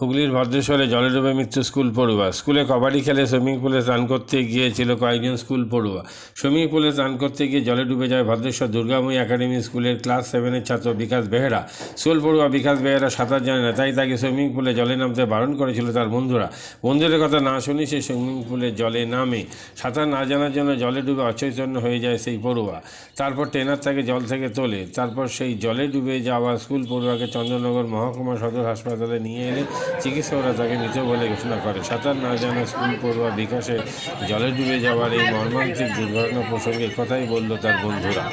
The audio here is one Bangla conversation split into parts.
হুগলির ভদ্রেশ্বরে জলে ডুবে মৃত্যু স্কুল পড়ুয়া। স্কুলে কবাডি খেলে সুইমিং পুলে স্নান করতে গিয়েছিল কয়েকজন স্কুল পড়ুয়া। সুইমিং পুলে স্নান করতে গিয়ে জলে ডুবে যায় ভদ্রেশ্বর দুর্গাময়ী একাডেমি স্কুলের ক্লাস সেভেনের ছাত্র বিকাশ বেহেরা। স্কুল পড়ুয়া বিকাশ বেহেরা সাঁতার জানে না, তাই তাকে সুইমিং পুলে জলে নামতে বারণ করেছিল তার বন্ধুরা। বন্ধুদের কথা না শুনি সে সুইমিং পুলে জলে নামে। সাঁতার না জানার জন্য জলে ডুবে অচৈতন্য হয়ে যায় সেই পড়ুয়া। তারপর ট্রেনার তাকে জল থেকে তোলে। তারপর সেই জলে ডুবে যাওয়া স্কুল পড়ুয়াকে চন্দ্রনগর মহকুমা সদর হাসপাতালে নিয়ে এলে। চিকিৎসকরা তাকে মৃত বলে ঘোষণা করে সাঁতার না জানা স্কুল পড়ুয়া বিকাশে জলে ডুবে যাওয়ার এই মর্মান্তিক দুর্ঘটনা প্রসঙ্গে কথাই বলল তার বন্ধুরা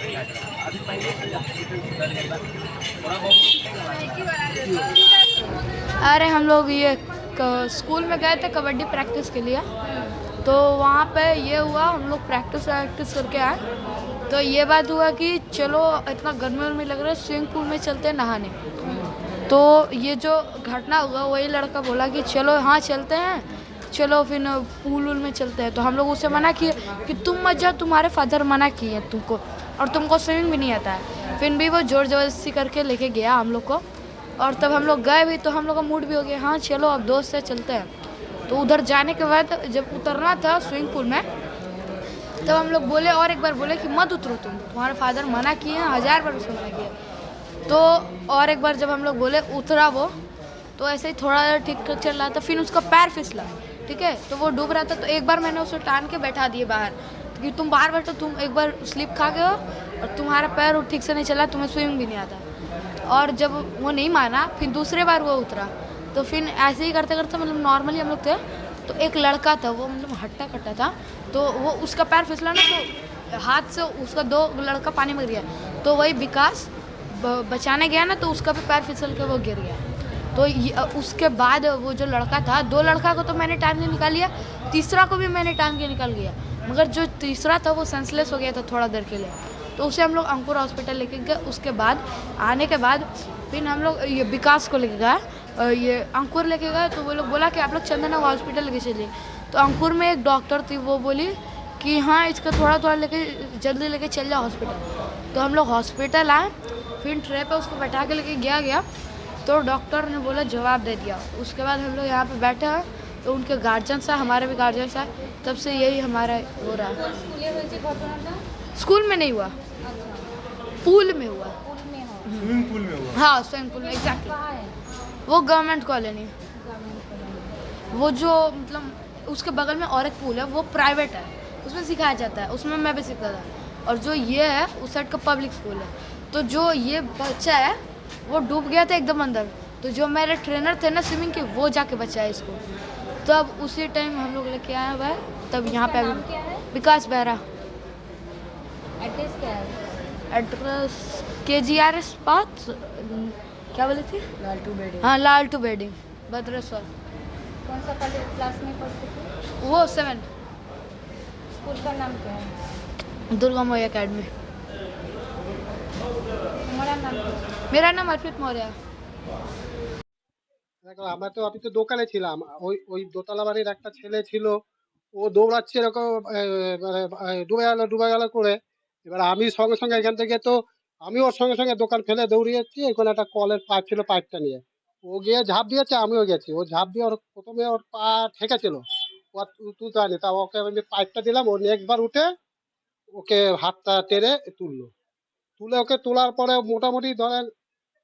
अरे हम लोग ये क- स्कूल में गए थे कबड्डी प्रैक्टिस के लिए तो वहाँ पे ये हुआ हम लोग प्रैक्टिस वैक्टिस करके आए तो ये बात हुआ कि चलो इतना गर्मी उर्मी लग रहा है स्विमिंग पूल में चलते हैं नहाने तो ये जो घटना हुआ, वही लड़का बोला कि चलो हाँ चलते हैं, चलो फिर पूल उल में चलते हैं। तो हम लोग उससे मना किए कि तुम मत जाओ, तुम्हारे फादर मना किए तुमको, और तुमको स्विमिंग भी नहीं आता है। फिर भी वो ज़ोर ज़बरदस्ती करके लेके गया हम लोग को, और तब हम लोग गए भी तो हम लोग का मूड भी हो गया हाँ चलो अब दोस्त से चलते हैं। तो उधर जाने के बाद जब उतरना था स्विमिंग पूल में, तब हम लोग बोले और एक बार बोले कि मत उतरो तुम, तुम्हारे फादर मना किए हैं, हज़ार बार उसको मना किए तो और एक बार जब हम लोग बोले, उतरा वो तो ऐसे ही थोड़ा ठीक ठाक चल रहा था, फिर उसका पैर फिसला, ठीक है? तो वो डूब रहा था तो एक बार मैंने उसे टान के बैठा दिए बाहर, कि तुम बाहर बैठो तुम एक बार स्लिप खा गए हो और तुम्हारा पैर ठीक से नहीं चला तुम्हें स्विमिंग भी नहीं आता। और जब वो नहीं माना, फिर दूसरे बार वो उतरा। तो फिर ऐसे ही करते करते मतलब नॉर्मली हम लोग थे तो एक लड़का था, वो मतलब हट्टा कट्टा था तो वो उसका पैर फिसला ना तो हाथ से उसका दो लड़का पानी में गिर गया। तो वही विकास बचाने गया ना तो उसका भी पैर फिसल के वो गिर गया। तो उसके बाद वो जो लड़का था, दो लड़का को तो मैंने टाइम से निकाल लिया, तीसरा को भी मैंने टाइम के निकाल लिया। मगर जो तीसरा था, वो सेंसलेस हो गया था थोड़ा देर के लिए। तो उसे हम लोग अंकुर हॉस्पिटल लेके गए। उसके बाद, आने के बाद फिर हम लोग ये विकास को लेके गए। ये अंकुर लेके गए तो वो लोग बोला कि आप लोग चंदना हॉस्पिटल लेके चलिए। तो अंकुर में एक डॉक्टर थी, वो बोली कि हाँ इसका थोड़ा थोड़ा लेके, जल्दी लेके चल जाओ हॉस्पिटल तो हम लोग हॉस्पिटल आए। फिर ट्रे पे उसको बैठा के लेके गया गया तो डॉक्टर ने बोला जवाब दे दिया। उसके बाद हम लोग यहाँ पे बैठे हैं तो उनके गार्जियन है हमारे भी गार्जियंस है तब से यही हमारा हो रहा है। स्कूल में नहीं हुआ। पूल में हुआ। स्विमिंग पूल में हुआ। हाँ स्विमिंग पूल में एग्जैक्टली वो गवर्नमेंट कॉलोनी वो जो मतलब उसके बगल में और एक पूल है वो प्राइवेट है। उसमें सिखाया जाता है उसमें मैं भी सीखता था। और जो ये है उस साइड का पब्लिक स्कूल है। तो जो ये बच्चा है वो डूब गया था एकदम अंदर। तो जो मेरे ट्रेनर थे ना स्विमिंग के वो जाके बचाए इसको। तब उसी टाइम हम लोग लेके आए हुए हैं तब यहाँ पे अभी विकास बहरा। एड्रेस क्या है? एड्रेस के जी आर एस पाथ क्या बोले थे? लालटू बेड़े। हाँ लाल टू बेडिंग भद्रेश्वर। कौन सा क्लास में पढ़ते थे? वो सेवन स्कूल का नाम क्या है? दुर्गा मोया अकेडमी तुम्हारा नाम क्या है मेरा नाम अर्पित मौर्य है দেখো আমরা তো আমি তো দোকানে ছিলাম ওই ওই দোতলা বাড়ির একটা ছেলে ছিল ও দৌড়াচ্ছে এরকম এ, মানে এ, ডুবে গেল ডুবে গেল করে এবার আমি সঙ্গে সঙ্গে এখান থেকে তো আমি ওর সঙ্গে সঙ্গে দোকান ফেলে দৌড়িয়েছি ওখানে একটা কলের পাইপ ছিল পাইপটা নিয়ে ও গিয়ে ঝাঁপ দিয়েছে আমিও গেছি ও ঝাঁপ দিয়ে ওর প্রথমে ওর পা ঠেকেছিল ও আর তু- তুলতে হয়নি তা ওকে আমি পাইপটা দিলাম ও নেক্সট বার উঠে ওকে হাতটা টেনে তুললো তুলে ওকে তোলার পরে মোটামুটি ধরেন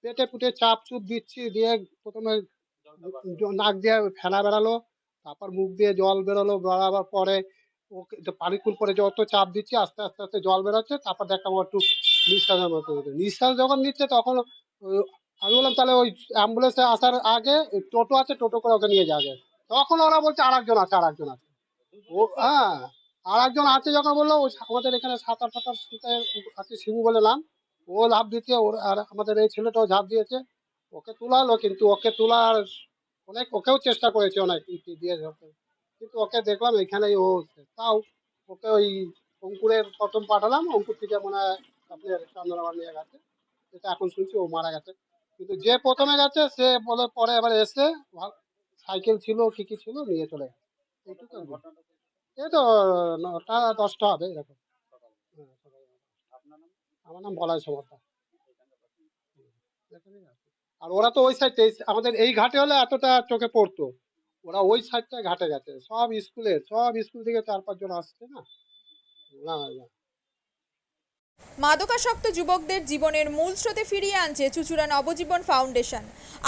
পেটে পুটে চাপ চুপ দিচ্ছি, দিয়ে প্রথমে নাক দিয়ে ফেনা বেরালো, তারপর মুখ দিয়ে জল বেরোলো, বেরাবার পরে ওকে পানিকুল পানি পরে যত চাপ দিচ্ছি আস্তে আস্তে আস্তে জল বেরোচ্ছে, তারপর দেখলাম একটু নিঃশ্বাসের মতো নিঃশ্বাস যখন নিচ্ছে তখন আমি বললাম তাহলে ওই অ্যাম্বুলেন্সে আসার আগে টোটো আছে, টোটো করে ওকে নিয়ে যাবে। তখন ওরা বলছে আর একজন আছে আর একজন আছে। ও হ্যাঁ আর একজন আছে যখন বলল আমাদের এখানে সাঁতার ফাতার আছে শিবু বলে নাম। ও লাভ দিচ্ছে, ওর আর আমাদের এই ছেলেটাও ঝাঁপ দিয়েছে। ওকে তোলালো কিন্তু, ওকে তোলার অনেক, ওকেও চেষ্টা করেছে অনেক দিয়ে কিন্তু ওকে দেখলাম এখানেই ও তাও ওকে ওই অঙ্কুরের প্রথম পাঠালাম, অঙ্কুর থেকে মনে হয় আপনার চন্দ্রনগর নিয়ে গেছে। এটা এখন শুনছি ও মারা গেছে। কিন্তু যে প্রথমে গেছে সে বলে পরে এবার এসে সাইকেল ছিল, কি কি ছিল, নিয়ে চলে গেছে। এই তো, নটা, দশটা হবে এরকম। আমার নাম বলাই সমর্থা আর ওরা তো ওই সাইডে আমাদের এই ঘাটে হলে এতটা চোখে পড়তো। ওরা ওই সাইডটা ঘাটে গেছে। সব স্কুলে সব স্কুল থেকে চার পাঁচজন আসছে না? না না মাদকাসক্ত যুবকদের জীবনের মূল স্রোতে ফিরিয়ে আনছে চুচুড়া নবজীবন ফাউন্ডেশন।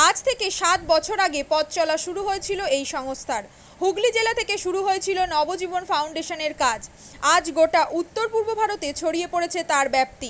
আজ থেকে সাত বছর আগে পথ চলা শুরু হয়েছিল এই সংস্থার। হুগলি জেলা থেকে শুরু হয়েছিল নবজীবন ফাউন্ডেশনের কাজ। আজ গোটা উত্তর পূর্ব ভারতে ছড়িয়ে পড়েছে তার ব্যাপ্তি।